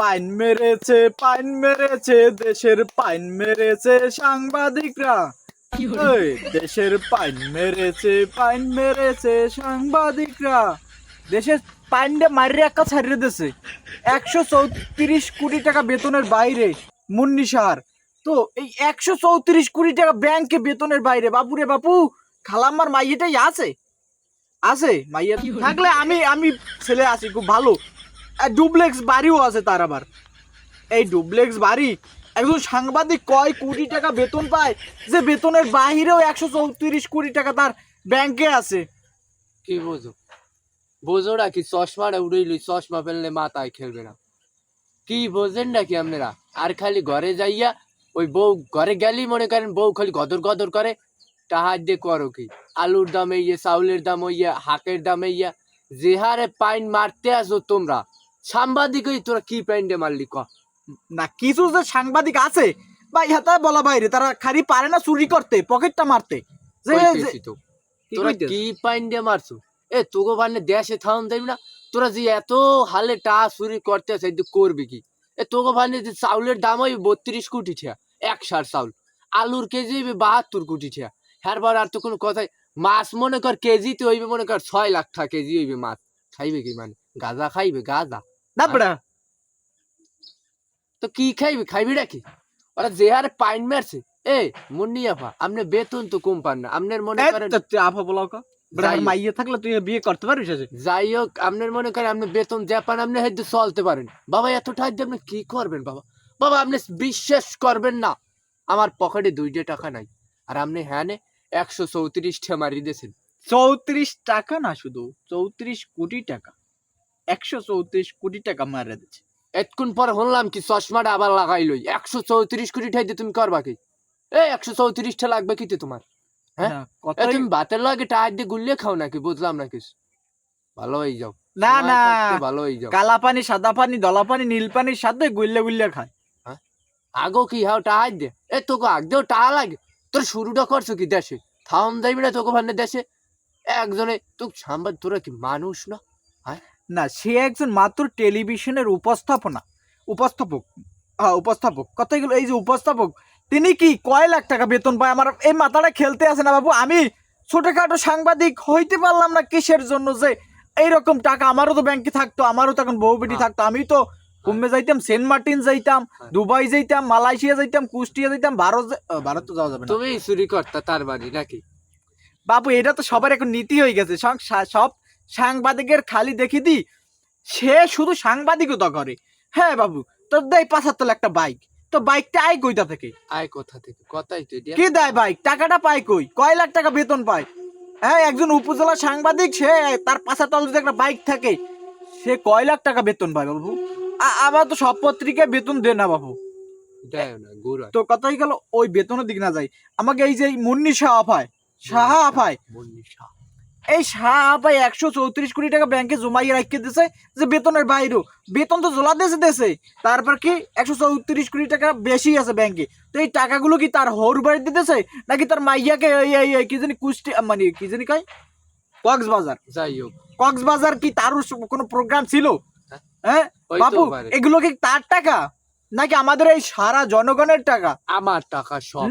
Pine মেরেছে pine মেরেছে দেশের পাইন মেরেছে সাংবাদিকরা। দেশের পাইন মেরেছে পাইন মেরেছে সাংবাদিকরা। দেশের পাইনটা মারিয়ে একা ছাড়িয়ে দিছে একশো চৌত্রিশ কোটি টাকা বেতনের বাইরে মুন্নি সাহার। তো এই একশো চৌত্রিশ কোটি টাকা ব্যাংকে বেতনের বাইরে বাপুরে বাপু খালাম্মার মাইয়েটাই আছে। আছে মাইয়া থাকলে আমি আমি ছেলে আছি খুব ভালো। ডুপ্লেক্স বাড়িও আছে তার আবার। এই ডুপ্লেক্স বাড়ি, একজন সাংবাদিক কয় কোটি টাকা বেতন পায়, যে বেতনের বাহিরেও একশো চৌত্রিশ কোটি টাকা তার ব্যাংকে আছে। কি বোঝো? বোঝো না কি চশমাটা উড়েইলি চশমা ফেললে মাথায় খেলবে না। কি বোঝেন নাকি আপনারা? আর খালি ঘরে যাইয়া ওই বউ, ঘরে গেলেই মনে করেন বউ খালি গদর গদর করে। টাহার দিয়ে করো কি? আলুর দাম ইয়ে চাউলের দাম ইয়ে হাকের দাম ইয়া যে হারে পাইন মারতে আসো তোমরা। সাংবাদিকই তোরা কি পাইন্ডে মারলি ক? না কিছু যে সাংবাদিক আছে বা ইহাতা বলা বাইরে তারা খালি পারে না চুরি করতে পকেটটা মারতে। যে কি তোরা কি পাইন্ডে মারছো? এ তোকে বানে দেশে থাউন দেবি না? তোরা যে এত হালে টা চুরি করতে করবি কি? এ তোকে বানে যে চাউলের দাম ওই বত্রিশ কোটি ঠিয়া এক সার চাউল। আলুর কেজি হইবে বাহাত্তর কোটি ঠিয়া। হ্যারবার আর তো কোনো কথাই মাছ মনে কর কেজিতে হইবে মনে কর ছয় লাখ টাকা কেজি হইবে মাছ। খাইবে কি মানে? গাজা খাইবে গাজা। বেড়া। তো কি খাইবি? খাইবি ওরা যে হারে পাইন মারছে। এ মুন্নি আফা আপনি বেতন তো কম পান না। আপনার মনে করেন আফা বলাও কা। বেড়া যাই আমার হোক। মাইয়ে থাকলে তুই বিয়ে করতে পারবি যাই হোক আপনার মনে করেন আপনি বেতন যা পান আপনি হয়তো চলতে পারেন। বাবা এত টাকা দিয়ে আপনি কি করবেন বাবা? বাবা আপনি বিশ্বাস করবেন না। আমার পকেটে দুইটা টাকা নাই। আর আপনি হ্যাঁ একশো চৌত্রিশটা মারি দিয়েছেন। চৌত্রিশ টাকা না শুধু চৌত্রিশ কোটি টাকা। একশো চৌত্রিশ কোটি টাকা মারা দিচ্ছে। এতক্ষণ পর শুনলাম কি চশমাটা আবার লাগাই লই। একশো চৌত্রিশ কোটি তুমি করবা কি? এই একশো চৌত্রিশটা লাগবে কি তোমার? হ্যাঁ? তুমি ভাতের লাগে টায়ার দিয়ে গুলিয়ে খাও নাকি? বুঝলাম না কিছু। ভালো হয়ে যাও। না না। ভালো হয়ে যাও। কালা পানি সাদা পানি দলা পানি নীল পানির সাথে গুল্লে গুল্লে খায়। আগো কি হাও টাহার দে? এ তোকে আগদেও টাহা লাগে। তোর শুরুটা করছ কি দেশে? থাম যাইবি না তোকে ভান্নে দেশে? একজনে তো সাম্বাদ তোরা কি মানুষ না? না সে একজন মাত্র টেলিভিশনের উপস্থাপনা উপস্থাপক হ্যাঁ উপস্থাপক। কথাই গেল এই যে উপস্থাপক তিনি কি কয় লাখ টাকা বেতন পায়? আমার এই মাথাটা খেলতে আছে না বাবু। আমি ছোটখাটো সাংবাদিক হইতে পারলাম না কিসের জন্য যে এইরকম টাকা আমারও তো ব্যাংকে থাকতো আমারও তখন বউ বেটি হ্যাঁ। থাকতো। আমি তো বোম্বে যাইতাম সেন্ট মার্টিন যাইতাম হ্যাঁ। দুবাই যাইতাম মালয়েশিয়া যাইতাম কুষ্টিয়া যাইতাম ভারত ভারত তো যাওয়া যাবে না। তুমি চুরি করতা তার বাড়ি নাকি? বাবু এটা তো সবার এখন নীতি হয়ে গেছে। সব সাংবাদিকের খালি দেখি দি সে শুধু সাংবাদিকতা করে। হ্যাঁ বাবু তোর দেয় পাঁচাত্তর একটা বাইক তো বাইকটা আয় কইতা থেকে? আয় কোথা থেকে? কথাই তো কি দেয় বাইক টাকাটা পায় কই? কয় লাখ টাকা বেতন পায়? হ্যাঁ একজন উপজেলা সাংবাদিক সে তার পাঁচাতল যদি একটা বাইক থাকে সে কয় লাখ টাকা বেতন পায় বাবু? আবার তো সব পত্রিকায় বেতন দে না বাবু। দেয় না গুড় তো কথাই গেল ওই বেতনের দিক না যায় আমাকে এই যে মুন্নি শাহ আফায় সাহা আফায় মনীষা এই শাহ ভাই একশো চৌত্রিশ কোটি টাকা ব্যাংকে জমাইয়ে রাখতে দিছে যে বেতনের বাইরেও বেতন তো জোলা দেশে দেশে। তারপর কি একশো চৌত্রিশ কোটি টাকা বেশি আছে ব্যাংকে তো এই টাকাগুলো কি তার হর বাড়ি দিতেছে? নাকি তার মাইয়াকে এই এই এই কি জানি কুষ্টি মানে কি জানি কয়? কক্সবাজার। যাই হোক। কক্সবাজার কি তার কোনো প্রোগ্রাম ছিল? হ্যাঁ। হ্যাঁ? বাবু এগুলো কি তার টাকা? নাকি আমাদের এই সারা জনগণের টাকা? আমার টাকা সব।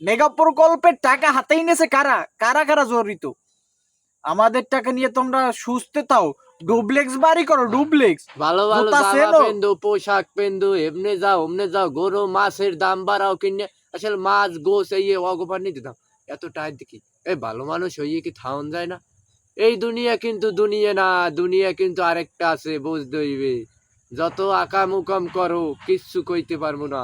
মেগা প্রকল্পের টাকা হাতেই নেছে কারা? কারা কারা জড়িত? আমাদের টাকা নিয়ে তোমরা সুস্থ তাও ডুপ্লেক্স বাড়ি করো ডুপ্লেক্স। ভালো ভালো জামা পেন্দো পোশাক পেন্দো এমনি যাও অমনে যাও গরু মাছের দাম বাড়াও কিনে আসলে মাছ গোস এই অগোপার নিতে দাও। এত টাইট দেখি। এই ভালো মানুষ হইয়ে কি থাউন যায় না? এই দুনিয়া কিন্তু দুনিয়া না দুনিয়া কিন্তু আরেকটা আছে বুঝতে হইবে। যত আকাম উকাম করো কিচ্ছু কইতে পারব না।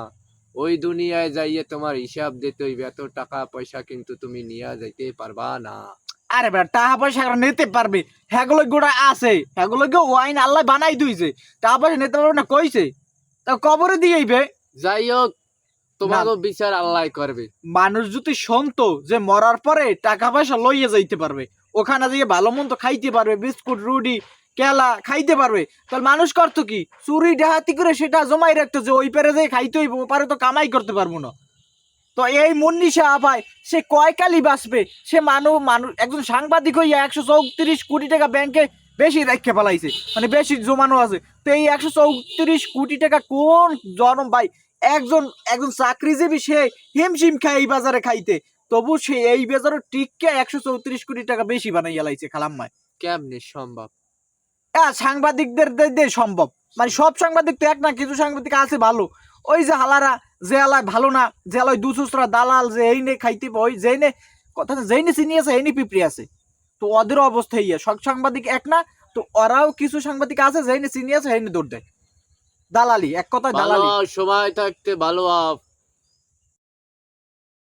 ওই দুনিয়ায় যাইয়ে তোমার হিসাব দিতে হইবে এত টাকা পয়সা কিন্তু তুমি নিয়ে যাইতে পারবা না। আরে বেটা টাকা পয়সা এরা নিতে পারবে। হ্যাগুলো গোড়া আছে। হ্যাগুলো কে ওয়াইন আল্লাহ বানাই দিয়েছে। টাকা পয়সা নিতে পারবে না কইছে। তা কবরে দিয়েইবে যাই হোক তোমাকে বিচার আল্লাহ করবে। মানুষ যদি শুনতো যে মরার পরে টাকা পয়সা লইয়ে যাইতে পারবে ওখানে গিয়ে ভালো মন্দ খাইতে পারবে বিস্কুট রুটি কেলা খাইতে পারবে তাহলে মানুষ করতো কি? চুরি ডাহাতি করে সেটা জমাই রাখতো যে ওই পারে যে খাইতে হইব ও পারে তো কামাই করতে পারব না। তো এই মুন্নিশা আপায় সে কয় কালি বাঁচবে? সে মানুষ মানুষ একজন সাংবাদিক হইয়া একশো চৌত্রিশ কোটি টাকা ব্যাংকে বেশি রেখে ফেলাইছে। মানে বেশি জমানো আছে। তো এই একশো চৌত্রিশ কোটি টাকা কোন জনম ভাই? একজন একজন চাকরিজীবী সে হিমশিম খায় এই বাজারে খাইতে। তবু সে এই বাজারে টিককে একশো চৌত্রিশ কোটি টাকা বেশি বানাইয়া লাইছে খালাম্মায় কেমনে সম্ভব? হ্যাঁ সাংবাদিকদের সম্ভব। মানে সব সাংবাদিক তো এক না কিছু সাংবাদিক আছে ভালো। ওই যে হালারা যে আলায় ভালো না যে আলায় দুসুসরা দালাল যে এই নে খাইতে ওই যে নে কথা যেই নে চিনি আছে এই নে পিঁপড়ি আছে। তো ওদের অবস্থা ইয়ে সব সাংবাদিক এক না তো ওরাও কিছু সাংবাদিক আছে যেই নে চিনি আছে এই নে দৌড় দেয়। দালালি এক কথায় দালালি। সময় থাকতে ভালো হও।